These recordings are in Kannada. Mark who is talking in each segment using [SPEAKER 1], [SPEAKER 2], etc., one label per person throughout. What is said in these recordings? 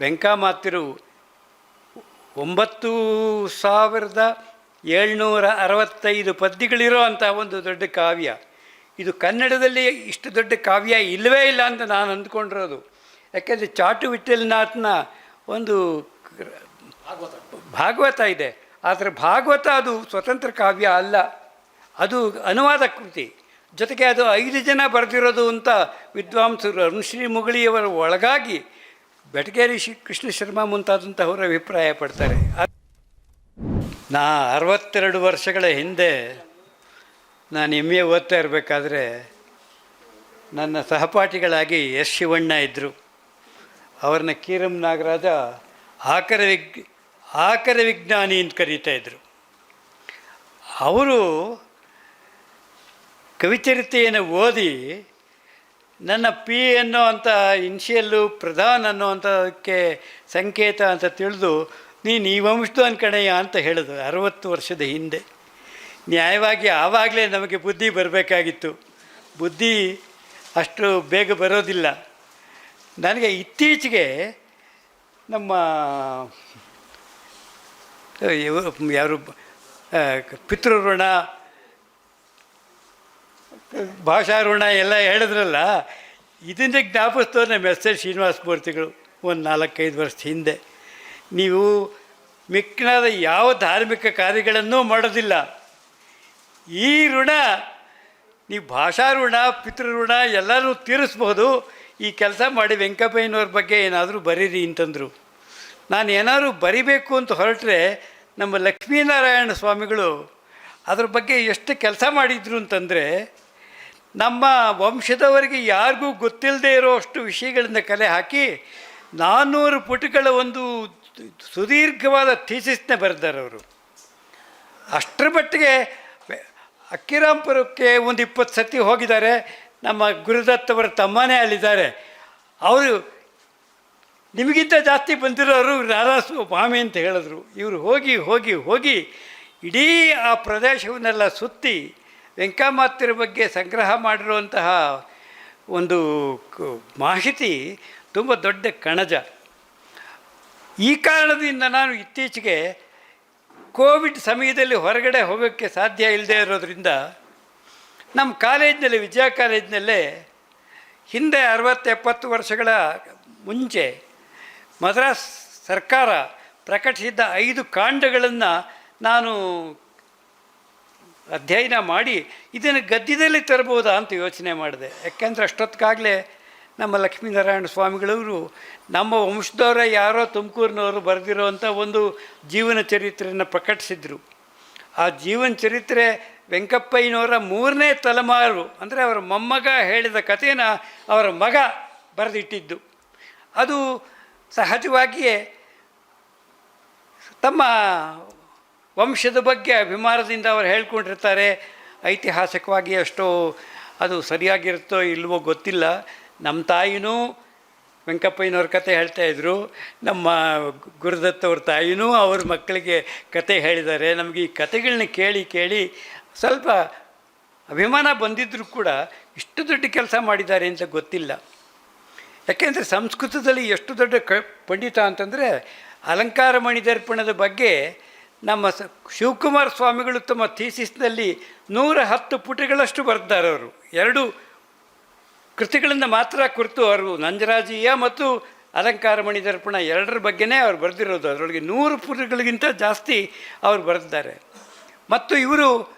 [SPEAKER 1] ವೆಂಕಮಾತಿರು ಒಂಬತ್ತು ಸಾವಿರದ ಏಳ್ನೂರ ಅರವತ್ತೈದು ಪದ್ಯಗಳಿರೋ ಅಂಥ ಒಂದು ದೊಡ್ಡ ಕಾವ್ಯ. ಇದು ಕನ್ನಡದಲ್ಲಿ ಇಷ್ಟು ದೊಡ್ಡ ಕಾವ್ಯ ಇಲ್ಲವೇ ಇಲ್ಲ ಅಂತ ನಾನು ಅಂದ್ಕೊಂಡಿರೋದು. ಯಾಕೆಂದರೆ ಚಾಟು ವಿಠಲ್ನಾಥ್ನ ಒಂದು ಭಾಗವತ ಇದೆ. ಆದರೆ ಭಾಗವತ ಅದು ಸ್ವತಂತ್ರ ಕಾವ್ಯ ಅಲ್ಲ. ಅದು ಅನುವಾದ ಕೃತಿ. ಜೊತೆಗೆ ಅದು ಐದು ಜನ ಬರೆದಿರೋದು ಅಂತ ವಿದ್ವಾಂಸರು ಅರುಣ್ಶ್ರೀ ಮುಗಳಿಯವರ ಒಳಗಾಗಿ ಬೆಟಗೇರಿ ಶ್ರೀ ಕೃಷ್ಣ ಶರ್ಮಾ ಮುಂತಾದಂಥವರು ಅಭಿಪ್ರಾಯ ಪಡ್ತಾರೆ. ನಾ ಅರವತ್ತೆರಡು ವರ್ಷಗಳ ಹಿಂದೆ ನಾನು ಎಂ ಎ ಓದ್ತಾ ಇರಬೇಕಾದ್ರೆ ನನ್ನ ಸಹಪಾಠಿಗಳಾಗಿ ಎಸ್ ಶಿವಣ್ಣ ಇದ್ದರು ಅವ್ರನ್ನ ಕೀರಂ ನಾಗರಾಜ ಆಕರ ವಿಜ್ ಆಕರ ವಿಜ್ಞಾನಿ ಅಂತ ಕರೀತಾ ಇದ್ದರು ಅವರು ಕವಿಚರಿತೆಯನ್ನು ಓದಿ ನನ್ನ ಪಿ ಅನ್ನೋ ಅಂತ ಇನ್ಷಿಯಲ್ಲು ಪ್ರಧಾನ್ ಅನ್ನೋವಂಥದಕ್ಕೆ ಸಂಕೇತ ಅಂತ ತಿಳಿದು ನೀನು ಈ ವಂಶದ ಕಣಯ್ಯ ಅಂತ ಹೇಳಿದ್ರು ಅರವತ್ತು ವರ್ಷದ ಹಿಂದೆ. ನ್ಯಾಯವಾಗಿ ಆವಾಗಲೇ ನಮಗೆ ಬುದ್ಧಿ ಬರಬೇಕಾಗಿತ್ತು. ಬುದ್ಧಿ ಅಷ್ಟು ಬೇಗ ಬರೋದಿಲ್ಲ. ನನಗೆ ಇತ್ತೀಚೆಗೆ ನಮ್ಮ ಯಾರು ಪಿತೃಋಣ ಭಾಷಾ ಋಣ ಎಲ್ಲ ಹೇಳಿದ್ರಲ್ಲ, ಇದನ್ನೇ ಜ್ಞಾಪಿಸ್ತವ್ರು ನಮ್ಮ ಎಸ್ ಎಸ್ ಶ್ರೀನಿವಾಸ ಮೂರ್ತಿಗಳು ಒಂದು ನಾಲ್ಕೈದು ವರ್ಷ ಹಿಂದೆ. ನೀವು ಮಿಕ್ಕನಾದ ಯಾವ ಧಾರ್ಮಿಕ ಕಾರ್ಯಗಳನ್ನೂ ಮಾಡೋದಿಲ್ಲ. ಈ ಋಣ ನೀವು ಭಾಷಾ ಋಣ ಪಿತೃಋಣ ಎಲ್ಲರೂ ತೀರಿಸ್ಬೋದು ಈ ಕೆಲಸ ಮಾಡಿ ವೆಂಕಪ್ಪಯ್ಯನವ್ರ ಬಗ್ಗೆ ಏನಾದರೂ ಬರೀರಿ ಅಂತಂದರು. ನಾನು ಏನಾದರೂ ಬರಿಬೇಕು ಅಂತ ಹೊರಟ್ರೆ ನಮ್ಮ ಲಕ್ಷ್ಮೀನಾರಾಯಣ ಸ್ವಾಮಿಗಳು ಅದ್ರ ಬಗ್ಗೆ ಎಷ್ಟು ಕೆಲಸ ಮಾಡಿದ್ರು ಅಂತಂದರೆ ನಮ್ಮ ವಂಶದವರಿಗೆ ಯಾರಿಗೂ ಗೊತ್ತಿಲ್ಲದೆ ಇರೋ ಅಷ್ಟು ವಿಷಯಗಳಿಂದ ಕಲೆ ಹಾಕಿ ನಾನ್ನೂರು ಪುಟಗಳ ಒಂದು ಸುದೀರ್ಘವಾದ ಥೀಸಿಸ್ನ ಬರೆದಾರೆ ಅವರು. ಅಷ್ಟರ ಮಟ್ಟಿಗೆ ಅಕ್ಕಿರಾಂಪುರಕ್ಕೆ ಒಂದು ಇಪ್ಪತ್ತು ಸತಿ ಹೋಗಿದ್ದಾರೆ. ನಮ್ಮ ಗುರುದತ್ತವರ ತಮ್ಮನೇ ಅಲ್ಲಿದ್ದಾರೆ. ಅವರು ನಿಮಗಿಂತ ಜಾಸ್ತಿ ಬಂದಿರೋರು ನಾರಾಸು ಮಾಮಿ ಅಂತ ಹೇಳಿದ್ರು. ಇವರು ಹೋಗಿ ಹೋಗಿ ಹೋಗಿ ಇಡೀ ಆ ಪ್ರದೇಶವನ್ನೆಲ್ಲ ಸುತ್ತಿ ವೆಂಕಮಾತಿರ ಬಗ್ಗೆ ಸಂಗ್ರಹ ಮಾಡಿರುವಂತಹ ಒಂದು ಮಾಹಿತಿ ತುಂಬ ದೊಡ್ಡ ಕಣಜ. ಈ ಕಾರಣದಿಂದ ನಾನು ಇತ್ತೀಚೆಗೆ ಕೋವಿಡ್ ಸಮಯದಲ್ಲಿ ಹೊರಗಡೆ ಹೋಗೋಕ್ಕೆ ಸಾಧ್ಯ ಇಲ್ಲದೆ ಇರೋದ್ರಿಂದ ನಮ್ಮ ಕಾಲೇಜಿನಲ್ಲಿ, ವಿಜಯ ಕಾಲೇಜಿನಲ್ಲೇ ಹಿಂದೆ ಅರವತ್ತು ಎಪ್ಪತ್ತು ವರ್ಷಗಳ ಮುಂಚೆ ಮದ್ರಾಸ್ ಸರ್ಕಾರ ಪ್ರಕಟಿಸಿದ್ದ ಐದು ಕಾಂಡಗಳನ್ನು ನಾನು ಅಧ್ಯಯನ ಮಾಡಿ ಇದನ್ನು ಗದ್ಯದಲ್ಲಿ ತರಬಹುದಾ ಅಂತ ಯೋಚನೆ ಮಾಡಿದೆ. ಯಾಕೆಂದರೆ ಅಷ್ಟೊತ್ತಿಗಾಗಲೇ ನಮ್ಮ ಲಕ್ಷ್ಮೀನಾರಾಯಣ ಸ್ವಾಮಿಗಳವರು ನಮ್ಮ ವಂಶದವರ ಯಾರೋ ತುಮಕೂರಿನವರು ಬರೆದಿರೋವಂಥ ಒಂದು ಜೀವನ ಚರಿತ್ರೆಯನ್ನು ಪ್ರಕಟಿಸಿದರು. ಆ ಜೀವನ ಚರಿತ್ರೆ ವೆಂಕಪ್ಪಯ್ಯನವರ ಮೂರನೇ ತಲೆಮಾರು, ಅಂದರೆ ಅವರ ಮೊಮ್ಮಗ ಹೇಳಿದ ಕಥೆನ ಅವರ ಮಗ ಬರೆದಿಟ್ಟಿದ್ದು. ಅದು ಸಹಜವಾಗಿಯೇ ತಮ್ಮ ವಂಶದ ಬಗ್ಗೆ ಅಭಿಮಾನದಿಂದ ಅವರು ಹೇಳ್ಕೊಂಡಿರ್ತಾರೆ, ಐತಿಹಾಸಿಕವಾಗಿ ಅಷ್ಟೋ ಅದು ಸರಿಯಾಗಿರುತ್ತೋ ಇಲ್ವೋ ಗೊತ್ತಿಲ್ಲ. ನಮ್ಮ ತಾಯಿನೂ ವೆಂಕಪ್ಪಯ್ಯನವ್ರ ಕತೆ ಹೇಳ್ತಾ ಇದ್ರು, ನಮ್ಮ ಗುರುದತ್ತವ್ರ ತಾಯಿನೂ ಅವ್ರ ಮಕ್ಕಳಿಗೆ ಕತೆ ಹೇಳಿದ್ದಾರೆ. ನಮಗೆ ಈ ಕತೆಗಳನ್ನ ಕೇಳಿ ಕೇಳಿ ಸ್ವಲ್ಪ ಅಭಿಮಾನ ಬಂದಿದ್ದರೂ ಕೂಡ ಇಷ್ಟು ದೊಡ್ಡ ಕೆಲಸ ಮಾಡಿದ್ದಾರೆ ಅಂತ ಗೊತ್ತಿಲ್ಲ. ಯಾಕೆಂದರೆ ಸಂಸ್ಕೃತದಲ್ಲಿ ಎಷ್ಟು ದೊಡ್ಡ ಕ, ಪಂಡಿತ ಅಂತಂದರೆ ಅಲಂಕಾರ ಮಣಿದರ್ಪಣದ ಬಗ್ಗೆ ನಮ್ಮ ಸ ಶಿವಕುಮಾರ ಸ್ವಾಮಿಗಳು ತಮ್ಮ ಥೀಸಿಸ್ನಲ್ಲಿ ನೂರ ಹತ್ತು ಪುಟಗಳಷ್ಟು ಬರೆದಿದ್ದಾರೆ ಅವರು. ಎರಡು ಕೃತಿಗಳಿಂದ ಮಾತ್ರ ಕುರಿತು ಅವರು ನಂಜರಾಜೀಯ ಮತ್ತು ಅಲಂಕಾರ ಮಣಿದರ್ಪಣ ಎರಡರ ಬಗ್ಗೆನೇ ಅವ್ರು ಬರೆದಿರೋದು. ಅದರೊಳಗೆ ನೂರು ಪುಟಗಳಿಗಿಂತ ಜಾಸ್ತಿ ಅವರು ಬರೆದಿದ್ದಾರೆ. ಮತ್ತು ಇವರು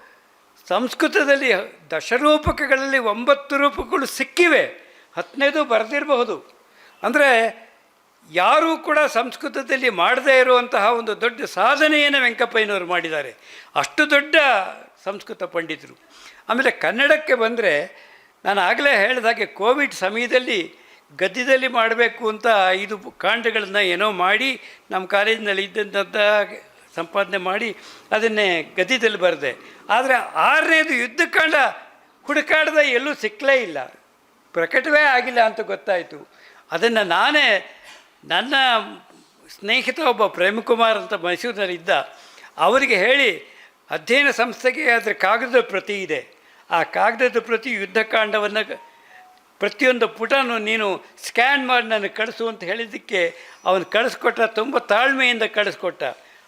[SPEAKER 1] ಸಂಸ್ಕೃತದಲ್ಲಿ ದಶರೂಪಕಗಳಲ್ಲಿ ಒಂಬತ್ತು ರೂಪಗಳು ಸಿಕ್ಕಿವೆ. ಹತ್ತನೇದು ಬರೆದಿರಬಹುದು. ಅಂದರೆ ಯಾರೂ ಕೂಡ ಸಂಸ್ಕೃತದಲ್ಲಿ ಮಾಡದೇ ಇರುವಂತಹ ಒಂದು ದೊಡ್ಡ ಸಾಧನೆಯನ್ನು ವೆಂಕಪ್ಪಯ್ಯನವರು ಮಾಡಿದ್ದಾರೆ. ಅಷ್ಟು ದೊಡ್ಡ ಸಂಸ್ಕೃತ ಪಂಡಿತರು. ಆಮೇಲೆ ಕನ್ನಡಕ್ಕೆ ಬಂದರೆ ನಾನು ಆಗಲೇ ಹೇಳಿದ ಹಾಗೆ ಕೋವಿಡ್ ಸಮಯದಲ್ಲಿ ಗದ್ಯದಲ್ಲಿ ಮಾಡಬೇಕು ಅಂತ ಐದು ಕಾಂಡಗಳನ್ನು ಏನೋ ಮಾಡಿ ನಮ್ಮ ಕಾಲೇಜಿನಲ್ಲಿ ಇದ್ದಂಥ ಸಂಪಾದನೆ ಮಾಡಿ ಅದನ್ನೇ ಗದ್ಯದಲ್ಲಿ ಬರೆದೆ. ಆದರೆ ಆರನೇದು ಯುದ್ಧಕಾಂಡ ಹುಡುಕಾಡದ ಎಲ್ಲೂ ಸಿಕ್ಕಲೇ ಇಲ್ಲ. ಪ್ರಕಟವೇ ಆಗಿಲ್ಲ ಅಂತ ಗೊತ್ತಾಯಿತು. ಅದನ್ನು ನಾನೇ ನನ್ನ ಸ್ನೇಹಿತ ಒಬ್ಬ ಪ್ರೇಮಕುಮಾರ್ ಅಂತ ಮೈಸೂರಿನಲ್ಲಿದ್ದ, ಅವರಿಗೆ ಹೇಳಿ, ಅಧ್ಯಯನ ಸಂಸ್ಥೆಗೆ ಅದರ ಕಾಗದದ ಪ್ರತಿ ಇದೆ. ಆ ಕಾಗದದ ಪ್ರತಿ ಯುದ್ಧಕಾಂಡವನ್ನು ಪ್ರತಿಯೊಂದು ಪುಟನೂ ನೀನು ಸ್ಕ್ಯಾನ್ ಮಾಡಿ ನನಗೆ ಕಳಿಸು ಅಂತ ಹೇಳಿದ್ದಕ್ಕೆ ಅವನು ಕಳಿಸ್ಕೊಟ್ಟ, ತುಂಬ ತಾಳ್ಮೆಯಿಂದ ಕಳಿಸ್ಕೊಟ್ಟ.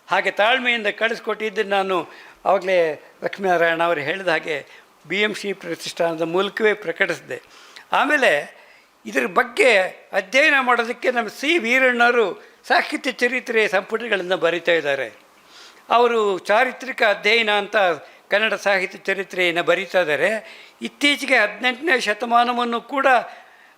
[SPEAKER 1] ಹಾಗೆ ತಾಳ್ಮೆಯಿಂದ ಕಳಿಸ್ಕೊಟ್ಟಿದ್ದು ನಾನು ಆವಾಗಲೇ ಲಕ್ಷ್ಮೀನಾರಾಯಣ ಅವರು ಹೇಳಿದ ಹಾಗೆ ಬಿ ಎಂ ಸಿ ಪ್ರತಿಷ್ಠಾನದ ಮೂಲಕವೇ ಪ್ರಕಟಿಸಿದೆ. ಆಮೇಲೆ ಇದ್ರ ಬಗ್ಗೆ ಅಧ್ಯಯನ ಮಾಡೋದಕ್ಕೆ ನಮ್ಮ ಸಿ ವೀರಣ್ಣರು ಸಾಹಿತ್ಯ ಚರಿತ್ರೆ ಸಂಪುಟಗಳನ್ನು ಬರಿತಾ ಇದ್ದಾರೆ. ಅವರು ಚಾರಿತ್ರಿಕ ಅಧ್ಯಯನ ಅಂತ ಕನ್ನಡ ಸಾಹಿತ್ಯ ಚರಿತ್ರೆಯನ್ನು ಬರೀತಾ ಇದ್ದಾರೆ. ಇತ್ತೀಚೆಗೆ ಹದಿನೆಂಟನೇ ಶತಮಾನವನ್ನು ಕೂಡ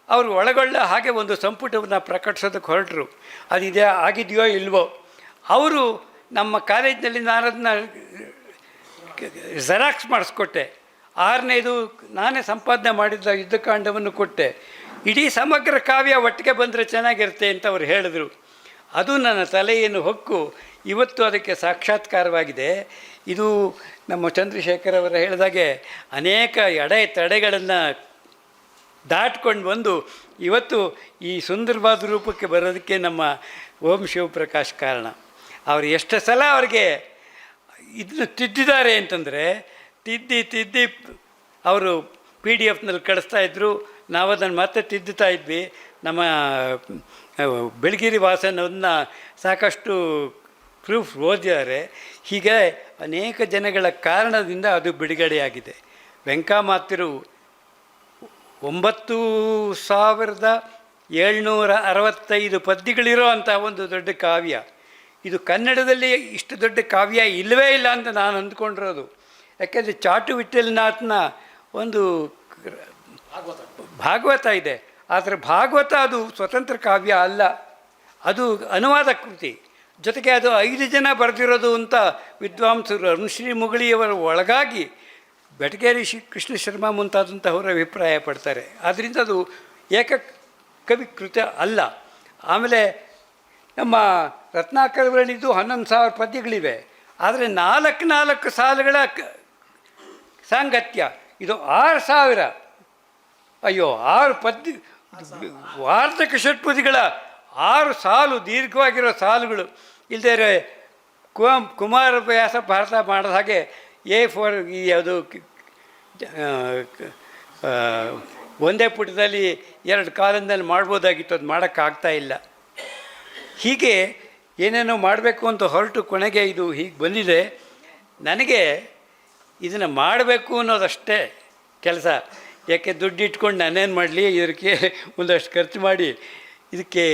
[SPEAKER 1] ಅವರು ಒಳಗೊಳ್ಳ ಹಾಗೆ ಒಂದು ಸಂಪುಟವನ್ನು ಪ್ರಕಟಿಸೋದಕ್ಕೆ ಹೊರಟರು. ಅದಿದೆ, ಆಗಿದೆಯೋ ಇಲ್ವೋ. ಅವರು ನಮ್ಮ ಕಾಲೇಜಿನಲ್ಲಿ ನಾನದನ್ನ ಜೆರಾಕ್ಸ್ ಮಾಡಿಸ್ಕೊಟ್ಟೆ. ಆರನೇದು ನಾನೇ ಸಂಪಾದನೆ ಮಾಡಿದ್ದ ಯುದ್ಧಕಾಂಡವನ್ನು ಕೊಟ್ಟೆ. ಇಡೀ ಸಮಗ್ರ ಕಾವ್ಯ ಒಟ್ಟಿಗೆ ಬಂದರೆ ಚೆನ್ನಾಗಿರುತ್ತೆ ಅಂತ ಅವರು ಹೇಳಿದರು. ಅದು ನನ್ನ ತಲೆಯನ್ನು ಹೊಕ್ಕು. ಇವತ್ತು ಅದಕ್ಕೆ ಸಾಕ್ಷಾತ್ಕಾರವಾಗಿದೆ. ಇದು ನಮ್ಮ ಚಂದ್ರಶೇಖರ್ ಅವರು ಹೇಳಿದಾಗೆ ಅನೇಕ ಎಡೆ ತಡೆಗಳನ್ನು ದಾಟ್ಕೊಂಡು ಬಂದು ಇವತ್ತು ಈ ಸುಂದರವಾದ ರೂಪಕ್ಕೆ ಬರೋದಕ್ಕೆ ನಮ್ಮ ಓಂ ಶಿವಪ್ರಕಾಶ್ ಕಾರಣ. ಅವರು ಎಷ್ಟು ಸಲ ಅವ್ರಿಗೆ ಇದನ್ನು ತಿದ್ದಿದ್ದಾರೆ ಅಂತಂದರೆ ತಿದ್ದಿ ತಿದ್ದಿ ಅವರು ಪಿ ಡಿ ಎಫ್ನಲ್ಲಿ ಕಳಿಸ್ತಾಯಿದ್ರು ನಾವು ಅದನ್ನು ಮತ್ತೆ ತಿದ್ದುತ್ತಾ ಇದ್ವಿ. ನಮ್ಮ ಬೆಳಗಿರಿ ವಾಸನವನ್ನ ಸಾಕಷ್ಟು ಪ್ರೂಫ್ ಓದಿದ್ದಾರೆ. ಹೀಗೆ ಅನೇಕ ಜನಗಳ ಕಾರಣದಿಂದ ಅದು ಬಿಡುಗಡೆಯಾಗಿದೆ. ವೆಂಕಮಾತಿರು ಒಂಬತ್ತು ಸಾವಿರದ ಏಳ್ನೂರ ಅರವತ್ತೈದು ಪದ್ಯಗಳಿರೋ ಅಂತಹ ಒಂದು ದೊಡ್ಡ ಕಾವ್ಯ. ಇದು ಕನ್ನಡದಲ್ಲಿ ಇಷ್ಟು ದೊಡ್ಡ ಕಾವ್ಯ ಇಲ್ಲವೇ ಇಲ್ಲ ಅಂತ ನಾನು ಅಂದ್ಕೊಂಡಿರೋದು. ಯಾಕೆಂದರೆ ಚಾಟು ವಿಠಲ್ನಾಥ್ನ ಒಂದು ಭಾಗವತ ಇದೆ. ಆದರೆ ಭಾಗವತ ಅದು ಸ್ವತಂತ್ರ ಕಾವ್ಯ ಅಲ್ಲ. ಅದು ಅನುವಾದ ಕೃತಿ. ಜೊತೆಗೆ ಅದು ಐದು ಜನ ಬರೆದಿರೋದು ಅಂತ ವಿದ್ವಾಂಸರು ಅರುಣಶ್ರೀ ಮುಗಳಿಯವರ ಒಳಗಾಗಿ ಬೆಟಗೇರಿ ಶ್ರೀ ಕೃಷ್ಣ ಶರ್ಮಾ ಮುಂತಾದಂಥವರು ಅಭಿಪ್ರಾಯ ಪಡ್ತಾರೆ. ಆದ್ದರಿಂದ ಅದು ಏಕ ಕವಿ ಕೃತ ಅಲ್ಲ. ಆಮೇಲೆ ನಮ್ಮ ರತ್ನಾಕರವರಲ್ಲಿದ್ದು ಹನ್ನೊಂದು ಸಾವಿರ ಪದ್ಯಗಳಿವೆ. ಆದರೆ ನಾಲ್ಕು ನಾಲ್ಕು ಸಾಲುಗಳ ಸಾಂಗತ್ಯ. ಇದು ಆರು ಸಾವಿರ. ಅಯ್ಯೋ ಆರು ಪದ್ಯ ವಾರ್ಧಕ ಷಟ್ಪದಿಗಳ ಆರು ಸಾಲು ದೀರ್ಘವಾಗಿರೋ ಸಾಲುಗಳು. ಇಲ್ಲದೇ ಕುಮಾರ ವ್ಯಾಸ ಭಾರತ ಮಾಡಿದ ಹಾಗೆ ಎ ಫೋರ್ ಈ ಆ, ಒಂದೇ ಪುಟದಲ್ಲಿ ಎರಡು ಕಾಲದಲ್ಲಿ ಮಾಡ್ಬೋದಾಗಿತ್ತು ಅದು ಮಾಡೋಕ್ಕಾಗ್ತಾ ಇಲ್ಲ. ಹೀಗೆ ಏನೇನೋ ಮಾಡಬೇಕು ಅಂತ ಹೊರಟು ಕೊನೆಗೆ ಇದು ಹೀಗೆ ಬಂದಿದೆ. ನನಗೆ ಇದನ್ನು ಮಾಡಬೇಕು ಅನ್ನೋದಷ್ಟೇ ಕೆಲಸ. ಯಾಕೆ ದುಡ್ಡು ಇಟ್ಕೊಂಡು ನಾನೇನು ಮಾಡಲಿ? ಇದಕ್ಕೆ ಒಂದಷ್ಟು ಖರ್ಚು ಮಾಡಿ ಇದಕ್ಕೆ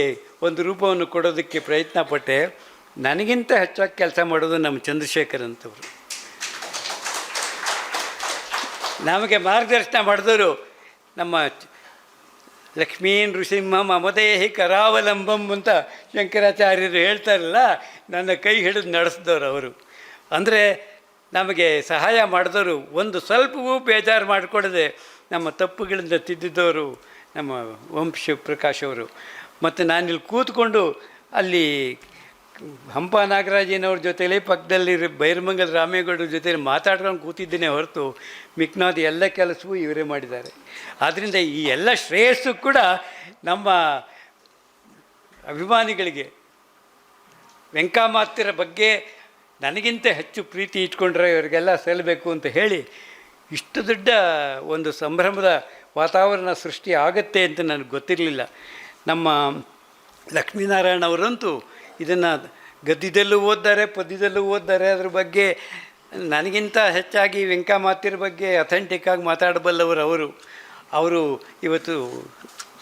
[SPEAKER 1] ಒಂದು ರೂಪವನ್ನು ಕೊಡೋದಕ್ಕೆ ಪ್ರಯತ್ನ ಪಟ್ಟೆ. ನನಗಿಂತ ಹೆಚ್ಚಾಗಿ ಕೆಲಸ ಮಾಡೋದು ನಮ್ಮ ಚಂದ್ರಶೇಖರ್ ಅಂತವರು. ನಮಗೆ ಮಾರ್ಗದರ್ಶನ ಮಾಡಿದವರು ನಮ್ಮ ಲಕ್ಷ್ಮೀ ನೃಸಿಂಹ ಮಮದೇಹಿ ಕರಾವಲಂಬಂ ಅಂತ ಶಂಕರಾಚಾರ್ಯರು ಹೇಳ್ತಾರಲ್ಲ, ನನ್ನ ಕೈ ಹಿಡಿದು ನಡೆಸಿದವರು ಅವರು. ಅಂದರೆ ನಮಗೆ ಸಹಾಯ ಮಾಡಿದವರು ಒಂದು ಸ್ವಲ್ಪವೂ ಬೇಜಾರು ಮಾಡಿಕೊಡದೆ ನಮ್ಮ ತಪ್ಪುಗಳಿಂದ ತಿದ್ದಿದ್ದವರು ನಮ್ಮ ವಂಶ ಪ್ರಕಾಶ್ ಅವರು. ಮತ್ತು ನಾನಿಲ್ಲಿ ಕೂತ್ಕೊಂಡು ಅಲ್ಲಿ ಹಂಪ ನಾಗರಾಜಿನವ್ರ ಜೊತೆಯಲ್ಲಿ ಪಕ್ಕದಲ್ಲಿ ಬೈರಮಂಗಲ ರಾಮೇಗೌಡರ ಜೊತೆಲಿ ಮಾತಾಡ್ಕೊಂಡು ಕೂತಿದ್ದೇನೆ ಹೊರತು ಮಿಕ್ನಾದ ಎಲ್ಲ ಕೆಲಸವೂ ಇವರೇ ಮಾಡಿದ್ದಾರೆ. ಆದ್ದರಿಂದ ಈ ಎಲ್ಲ ಶ್ರೇಯಸ್ಸು ಕೂಡ ನಮ್ಮ ಅಭಿಮಾನಿಗಳಿಗೆ ವೆಂಕಮಾತ್ಯರ ಬಗ್ಗೆ ನನಗಿಂತ ಹೆಚ್ಚು ಪ್ರೀತಿ ಇಟ್ಕೊಂಡ್ರೆ ಇವರಿಗೆಲ್ಲ ಸಲ್ಲಬೇಕು ಅಂತ ಹೇಳಿ ಇಷ್ಟು ದೊಡ್ಡ ಒಂದು ಸಂಭ್ರಮದ ವಾತಾವರಣ ಸೃಷ್ಟಿ ಆಗುತ್ತೆ ಅಂತ ನನಗೆ ಗೊತ್ತಿರಲಿಲ್ಲ. ನಮ್ಮ ಲಕ್ಷ್ಮೀನಾರಾಯಣ ಅವರಂತೂ ಇದನ್ನು ಗದ್ಯದಲ್ಲೂ ಓದ್ತಾರೆ, ಪದ್ಯದಲ್ಲೂ ಓದ್ತಾರೆ. ಅದ್ರ ಬಗ್ಗೆ ನನಗಿಂತ ಹೆಚ್ಚಾಗಿ ವೆಂಕಮಾತಿರ ಬಗ್ಗೆ ಅಥೆಂಟಿಕ್ ಆಗಿ ಮಾತಾಡಬಲ್ಲವರು ಅವರು. ಅವರು ಇವತ್ತು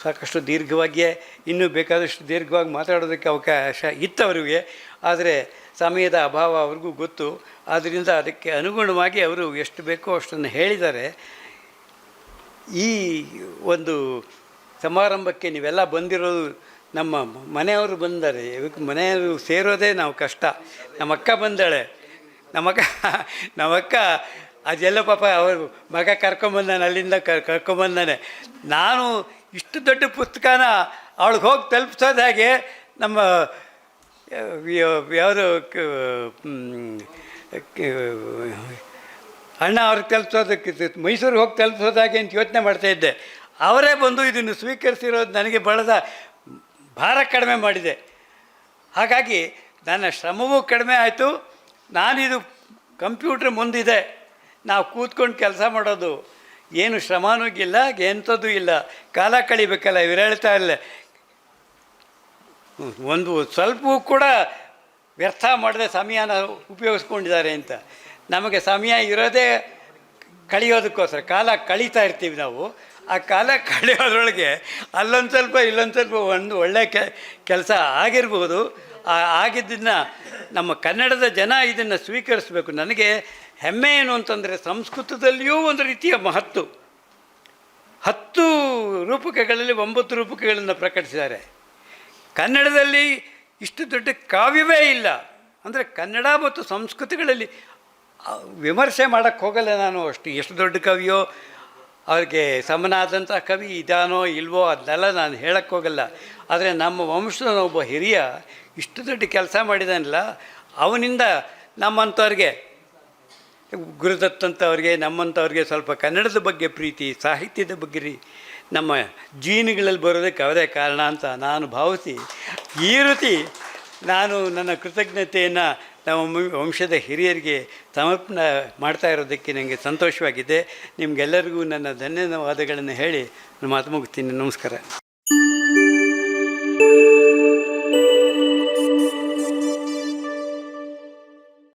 [SPEAKER 1] ಸಾಕಷ್ಟು ದೀರ್ಘವಾಗಿಯೇ ಇನ್ನೂ ಬೇಕಾದಷ್ಟು ದೀರ್ಘವಾಗಿ ಮಾತಾಡೋದಕ್ಕೆ ಅವಕಾಶ ಇತ್ತು ಅವರಿಗೆ. ಆದರೆ ಸಮಯದ ಅಭಾವ ಅವ್ರಿಗೂ ಗೊತ್ತು. ಆದ್ದರಿಂದ ಅದಕ್ಕೆ ಅನುಗುಣವಾಗಿ ಅವರು ಎಷ್ಟು ಬೇಕೋ ಅಷ್ಟನ್ನು ಹೇಳಿದ್ದಾರೆ. ಈ ಒಂದು ಸಮಾರಂಭಕ್ಕೆ ನೀವೆಲ್ಲ ಬಂದಿರೋದು ನಮ್ಮ ಮನೆಯವರು ಬಂದರೆ ಇವಕ್ಕೆ ಮನೆಯವರು ಸೇರೋದೇ ನಾವು ಕಷ್ಟ. ನಮ್ಮಕ್ಕ ಬಂದಾಳೆ. ನಮ್ಮಕ್ಕ ನಮ್ಮಕ್ಕ ಅದೆಲ್ಲ ಪಾಪ ಅವರು ಮಗ ಕರ್ಕೊಂಬಂದಾನೆ, ಅಲ್ಲಿಂದ ಕ ಕರ್ಕೊಂಬಂದಾನೆ. ನಾನು ಇಷ್ಟು ದೊಡ್ಡ ಪುಸ್ತಕನ ಅವಳಿಗೆ ಹೋಗಿ ತಲುಪಿಸೋದು ಹಾಗೆ ನಮ್ಮ ಯಾವುದು ಅಣ್ಣ ಅವ್ರಿಗೆ ತಲುಪಿಸೋದಕ್ಕೆ ಮೈಸೂರಿಗೆ ಹೋಗಿ ತಲುಪಿಸೋದಾಗೆ ಅಂತ ಯೋಚನೆ ಮಾಡ್ತಾಯಿದ್ದೆ ಅವರೇ ಬಂದು ಇದನ್ನು ಸ್ವೀಕರಿಸಿರೋದು ನನಗೆ ಬಳದ ಭಾರ ಕಡಿಮೆ ಮಾಡಿದೆ. ಹಾಗಾಗಿ ನನ್ನ ಶ್ರಮವೂ ಕಡಿಮೆ ಆಯಿತು. ನಾನಿದು ಕಂಪ್ಯೂಟ್ರ್ ಮುಂದಿದೆ. ನಾವು ಕೂತ್ಕೊಂಡು ಕೆಲಸ ಮಾಡೋದು. ಏನು ಶ್ರಮನೂ ಇಲ್ಲ ಎಂಥದ್ದು ಇಲ್ಲ. ಕಾಲ ಕಳಿಬೇಕಲ್ಲ, ಇವ್ರು ಹೇಳ್ತಾ ಇಲ್ಲ ಒಂದು ಸ್ವಲ್ಪವೂ ಕೂಡ ವ್ಯರ್ಥ ಮಾಡದೆ ಸಮಯನ ಉಪಯೋಗಿಸ್ಕೊಂಡಿದ್ದಾರೆ ಅಂತ. ನಮಗೆ ಸಮಯ ಇರೋದೇ ಕಳೆಯೋದಕ್ಕೋಸ್ಕರ, ಕಾಲ ಕಳೀತಾ ಇರ್ತೀವಿ ನಾವು. ಆ ಕಾಲ ಕಳೆಯೋದ್ರೊಳಗೆ ಅಲ್ಲೊಂದು ಸ್ವಲ್ಪ ಇಲ್ಲೊಂದು ಸ್ವಲ್ಪ ಒಂದು ಒಳ್ಳೆಯ ಕೆಲಸ ಆಗಿರ್ಬೋದು. ಆ, ಆಗಿದ್ದನ್ನು ನಮ್ಮ ಕನ್ನಡದ ಜನ ಇದನ್ನು ಸ್ವೀಕರಿಸಬೇಕು. ನನಗೆ ಹೆಮ್ಮೆ ಏನು ಅಂತಂದರೆ ಸಂಸ್ಕೃತದಲ್ಲಿಯೂ ಒಂದು ರೀತಿಯ ಮಹತ್ತು ಹತ್ತು ರೂಪಕಗಳಲ್ಲಿ ಒಂಬತ್ತು ರೂಪಕಗಳನ್ನು ಪ್ರಕಟಿಸಿದ್ದಾರೆ. ಕನ್ನಡದಲ್ಲಿ ಇಷ್ಟು ದೊಡ್ಡ ಕಾವ್ಯವೇ ಇಲ್ಲ. ಅಂದರೆ ಕನ್ನಡ ಮತ್ತು ಸಂಸ್ಕೃತಿಗಳಲ್ಲಿ ವಿಮರ್ಶೆ ಮಾಡೋಕ್ಕೆ ಹೋಗಲ್ಲ ನಾನು ಅಷ್ಟು. ಎಷ್ಟು ದೊಡ್ಡ ಕವಿಯೋ, ಅವ್ರಿಗೆ ಸಮನಾದಂಥ ಕವಿ ಇದಾನೋ ಇಲ್ವೋ ಅದನ್ನೆಲ್ಲ ನಾನು ಹೇಳಕ್ಕೆ ಹೋಗಲ್ಲ. ಆದರೆ ನಮ್ಮ ವಂಶದ ಒಬ್ಬ ಹಿರಿಯ ಇಷ್ಟು ದೊಡ್ಡ ಕೆಲಸ ಮಾಡಿದಾನಲ್ಲ, ಅವನಿಂದ ನಮ್ಮಂಥವ್ರಿಗೆ, ಗುರುದತ್ತಂಥವ್ರಿಗೆ, ನಮ್ಮಂಥವ್ರಿಗೆ ಸ್ವಲ್ಪ ಕನ್ನಡದ ಬಗ್ಗೆ ಪ್ರೀತಿ, ಸಾಹಿತ್ಯದ ಬಗ್ಗೆ ರೀ ನಮ್ಮ ಜೀನ್ಗಳಲ್ಲಿ ಬರೋದಕ್ಕೆ ಅವರೇ ಕಾರಣ ಅಂತ ನಾನು ಭಾವಿಸಿ, ಈ ರೀತಿ ನಾನು ನನ್ನ ಕೃತಜ್ಞತೆಯನ್ನು ನಮ್ಮ ವಂಶದ ಹಿರಿಯರಿಗೆ ಸಮರ್ಪಣೆ ಮಾಡ್ತಾ ಇರೋದಕ್ಕೆ ನನಗೆ ಸಂತೋಷವಾಗಿದೆ. ನಿಮಗೆಲ್ಲರಿಗೂ ನನ್ನ ಧನ್ಯವಾದಗಳನ್ನು ಹೇಳಿ, ಮಾತು ಮುಗಿಸ್ತೀನಿ. ನಮಸ್ಕಾರ.